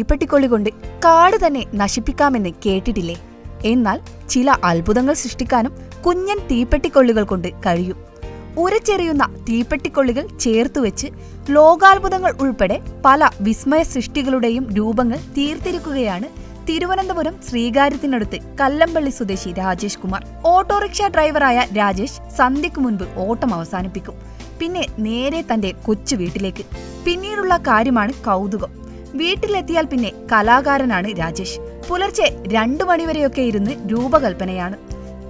തീപ്പെട്ടിക്കൊള്ളി കൊണ്ട് കാട് തന്നെ നശിപ്പിക്കാമെന്ന് കേട്ടിട്ടില്ലേ? എന്നാൽ ചില അത്ഭുതങ്ങൾ സൃഷ്ടിക്കാനും കുഞ്ഞൻ തീപ്പെട്ടിക്കൊള്ളികൾ കൊണ്ട് കഴിയും. ഉരച്ചെറിയുന്ന തീപ്പെട്ടിക്കൊള്ളികൾ ചേർത്തുവെച്ച് ലോകാത്ഭുതങ്ങൾ ഉൾപ്പെടെ പല വിസ്മയ സൃഷ്ടികളുടെയും രൂപങ്ങൾ തീർത്തിരിക്കുകയാണ് തിരുവനന്തപുരം ശ്രീകാര്യത്തിനടുത്ത് കല്ലമ്പള്ളി സ്വദേശി രാജേഷ് കുമാർ. ഓട്ടോറിക്ഷ ഡ്രൈവറായ രാജേഷ് സന്ധ്യയ്ക്ക് മുൻപ് ഓട്ടം അവസാനിപ്പിക്കും. പിന്നെ നേരെ തന്റെ കൊച്ചു വീട്ടിലേക്ക്. പിന്നീടുള്ള കാര്യമാണ് കൗതുകം. വീട്ടിലെത്തിയാൽ പിന്നെ കലാകാരനാണ് രാജേഷ്. പുലർച്ചെ രണ്ടു മണിവരെയൊക്കെ ഇരുന്ന് രൂപകൽപ്പനയാണ്.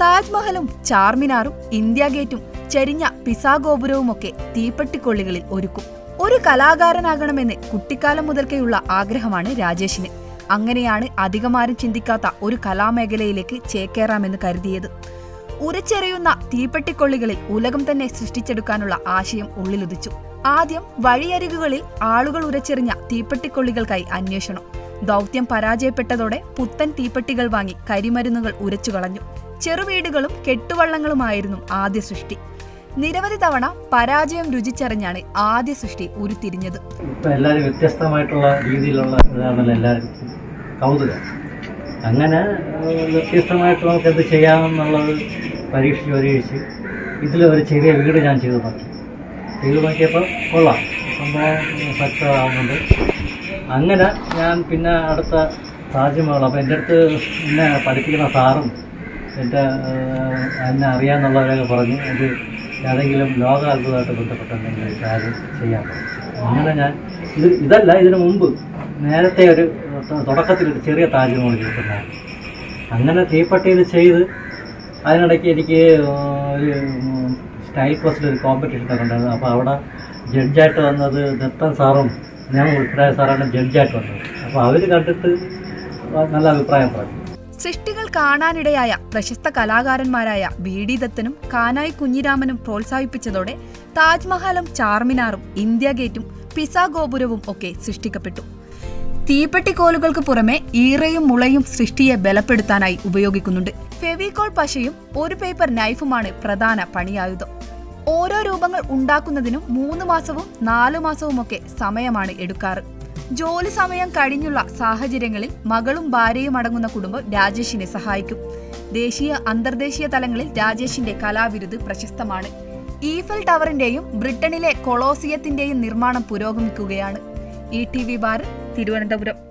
താജ്മഹലും ചാർമിനാറും ഇന്ത്യ ഗേറ്റും ചരിഞ്ഞ പിസാ ഗോപുരവുമൊക്കെ തീപ്പെട്ടിക്കൊള്ളികളിൽ ഒരുക്കും. ഒരു കലാകാരനാകണമെന്ന് കുട്ടിക്കാലം മുതൽക്കേയുള്ള ആഗ്രഹമാണ് രാജേഷിന്. അങ്ങനെയാണ് അധികമാരും ചിന്തിക്കാത്ത ഒരു കലാമേഖലയിലേക്ക് ചേക്കേറാമെന്ന് കരുതിയത്. ഉരച്ചെറിയുന്ന തീപ്പെട്ടിക്കൊള്ളികളിൽ ഉലകം തന്നെ സൃഷ്ടിച്ചെടുക്കാനുള്ള ആശയം ഉള്ളിലുദിച്ചു. ആദ്യം വഴിയരികുകളിൽ ആളുകൾ ഉരച്ചെറിഞ്ഞ തീപ്പെട്ടിക്കൊള്ളികൾക്കായി അന്വേഷണം. ദൗത്യം പരാജയപ്പെട്ടതോടെ പുത്തൻ തീപ്പെട്ടികൾ വാങ്ങി കരിമരുന്നുകൾ ഉരച്ചു കളഞ്ഞു. ചെറുവീടുകളും കെട്ടുവള്ളങ്ങളുമായിരുന്നു ആദ്യ സൃഷ്ടി. നിരവധി തവണ പരാജയം രുചിച്ചറിഞ്ഞാണ് ആദ്യ സൃഷ്ടി ഉരുത്തിരിഞ്ഞത്. എല്ലാവരും വ്യത്യസ്തമായിട്ടുള്ള രീതിയിലുള്ള ഇതാണല്ലോ എല്ലാവരും. കൗതുകം. അങ്ങനെ വ്യത്യസ്തമായിട്ട് നമുക്ക് എന്ത് ചെയ്യാമെന്നുള്ളത് പരീക്ഷിച്ച് പരീക്ഷിച്ച് ഇതിൽ ഒരു ചെറിയ വീട് ഞാൻ ചെയ്ത് നോക്കി ചെയ്ത് നോക്കിയപ്പോൾ കൊള്ളാം. സംഭവം സക്സാവുന്നുണ്ട് അങ്ങനെ ഞാൻ പിന്നെ അടുത്ത താജ്മഹൽ അപ്പോൾ എന്റെ അടുത്ത് എന്നെ പഠിപ്പിക്കുന്ന സാറും എന്റെ എന്നെ അറിയാമെന്നുള്ളവരൊക്കെ പറഞ്ഞ് ഇത് ഏതെങ്കിലും ലോകാത്ഭുതമായിട്ട് ബന്ധപ്പെട്ട എന്തെങ്കിലും കാര്യം ചെയ്യാൻ അങ്ങനെ ഞാൻ ഇത് ഇതല്ല ഇതിനു മുമ്പ് നേരത്തെ ഒരു തുടക്കത്തിൽ ഒരു ചെറിയ താജ്മഹൽ ചെയ്തിട്ടുണ്ടായിരുന്നു അങ്ങനെ തീപ്പട്ടിയിൽ ചെയ്ത് അതിനിടയ്ക്ക് എനിക്ക് ഒരു സ്റ്റൈൽ ക്ലാസ്സിൽ ഒരു കോമ്പറ്റീഷനൊക്കെ ഉണ്ടായിരുന്നു. അപ്പോൾ അവിടെ ജഡ്ജായിട്ട് വന്നത് ദത്തൻ സാറും ഞാൻ ഉൾപ്പെടെ സാറാണ് ജഡ്ജായിട്ട് വന്നത്. അപ്പോൾ അവർ കണ്ടിട്ട് നല്ല അഭിപ്രായം പറഞ്ഞു. സൃഷ്ടികൾ കാണാനിടയായ പ്രശസ്ത കലാകാരന്മാരായ വി ഡി ദത്തനും കാനായി കുഞ്ഞിരാമനും പ്രോത്സാഹിപ്പിച്ചതോടെ താജ്മഹലും ചാർമിനാറും ഇന്ത്യ ഗേറ്റും പിസ ഗോപുരവും ഒക്കെ സൃഷ്ടിക്കപ്പെട്ടു. തീപ്പെട്ടിക്കോലുകൾക്ക് പുറമെ ഈറയും മുളയും സൃഷ്ടിയെ ബലപ്പെടുത്താനായി ഉപയോഗിക്കുന്നുണ്ട്. ഫെവിക്കോൾ പശയും ഒരു പേപ്പർ നൈഫുമാണ് പ്രധാന പണിയായുധം. ഓരോ രൂപങ്ങൾ ഉണ്ടാക്കുന്നതിനും മൂന്ന് മാസവും നാലു മാസവുമൊക്കെ സമയമാണ് എടുക്കാറ്. ജോലി സമയം കഴിഞ്ഞുള്ള സാഹചര്യങ്ങളിൽ മകളും ഭാര്യയും അടങ്ങുന്ന കുടുംബം രാജേഷിനെ സഹായിക്കും. ദേശീയ അന്തർദേശീയ തലങ്ങളിൽ രാജേഷിന്റെ കലാവിരുത് പ്രശസ്തമാണ്. ഈഫൽ ടവറിന്റെയും ബ്രിട്ടനിലെ കൊളോസിയത്തിന്റെയും നിർമ്മാണം പുരോഗമിക്കുകയാണ്. E T V bar Thiruvananthapuram.